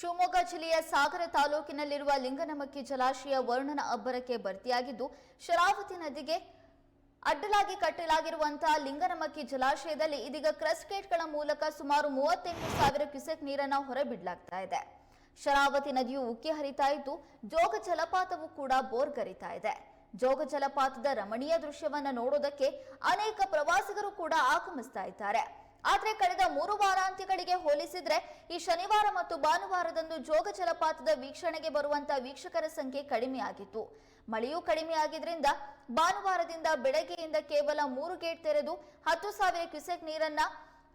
ಶಿವಮೊಗ್ಗ ಜಿಲ್ಲೆಯ ಸಾಗರ ತಾಲೂಕಿನಲ್ಲಿರುವ ಲಿಂಗನಮಕ್ಕಿ ಜಲಾಶಯ ವರ್ಣನ ಅಬ್ಬರಕ್ಕೆ ಭರ್ತಿಯಾಗಿದ್ದು, ಶರಾವತಿ ನದಿಗೆ ಅಡ್ಡಲಾಗಿ ಕಟ್ಟಲಾಗಿರುವಂತಹ ಲಿಂಗನಮಕ್ಕಿ ಜಲಾಶಯದಲ್ಲಿ ಇದೀಗ ಕ್ರಸ್ಟ್ ಗೇಟ್ಗಳ ಮೂಲಕ ಸುಮಾರು ಮೂವತ್ತೆಂಟು ಸಾವಿರ ಕ್ಯುಸೆಕ್ ನೀರನ್ನ ಹೊರಬಿಡಲಾಗ್ತಾ ಇದೆ. ಶರಾವತಿ ನದಿಯು ಉಕ್ಕಿ ಹರಿತಾ ಇದ್ದು, ಜೋಗ ಜಲಪಾತವು ಕೂಡ ಬೋರ್ಗರಿತಾ ಇದೆ. ಜೋಗ ಜಲಪಾತದ ರಮಣೀಯ ದೃಶ್ಯವನ್ನ ನೋಡೋದಕ್ಕೆ ಅನೇಕ ಪ್ರವಾಸಿಗರು ಕೂಡ ಆಗಮಿಸ್ತಾ ಇದ್ದಾರೆ. ಆದ್ರೆ ಕಳೆದ ಮೂರು ವಾರಾಂತ್ಯಗಳಿಗೆ ಹೋಲಿಸಿದ್ರೆ ಈ ಶನಿವಾರ ಮತ್ತು ಭಾನುವಾರದಂದು ಜೋಗ ಜಲಪಾತದ ವೀಕ್ಷಣೆಗೆ ಬರುವಂತಹ ವೀಕ್ಷಕರ ಸಂಖ್ಯೆ ಕಡಿಮೆಯಾಗಿತ್ತು. ಮಳೆಯೂ ಕಡಿಮೆಯಾಗಿದ್ದರಿಂದ ಭಾನುವಾರದಿಂದ ಬೆಳಗ್ಗೆಯಿಂದ ಕೇವಲ ಮೂರು ಗೇಟ್ ತೆರೆದು ಹತ್ತು ಸಾವಿರ ಕ್ಯೂಸೆಕ್ ನೀರನ್ನ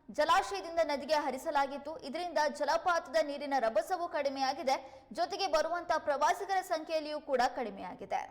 ಜಲಾಶಯದಿಂದ ನದಿಗೆ ಹರಿಸಲಾಗಿತ್ತು. ಇದರಿಂದ ಜಲಪಾತದ ನೀರಿನ ರಭಸವೂ ಕಡಿಮೆಯಾಗಿದೆ. ಜೊತೆಗೆ ಬರುವಂತಹ ಪ್ರವಾಸಿಗರ ಸಂಖ್ಯೆಯಲ್ಲಿಯೂ ಕೂಡ ಕಡಿಮೆಯಾಗಿದೆ.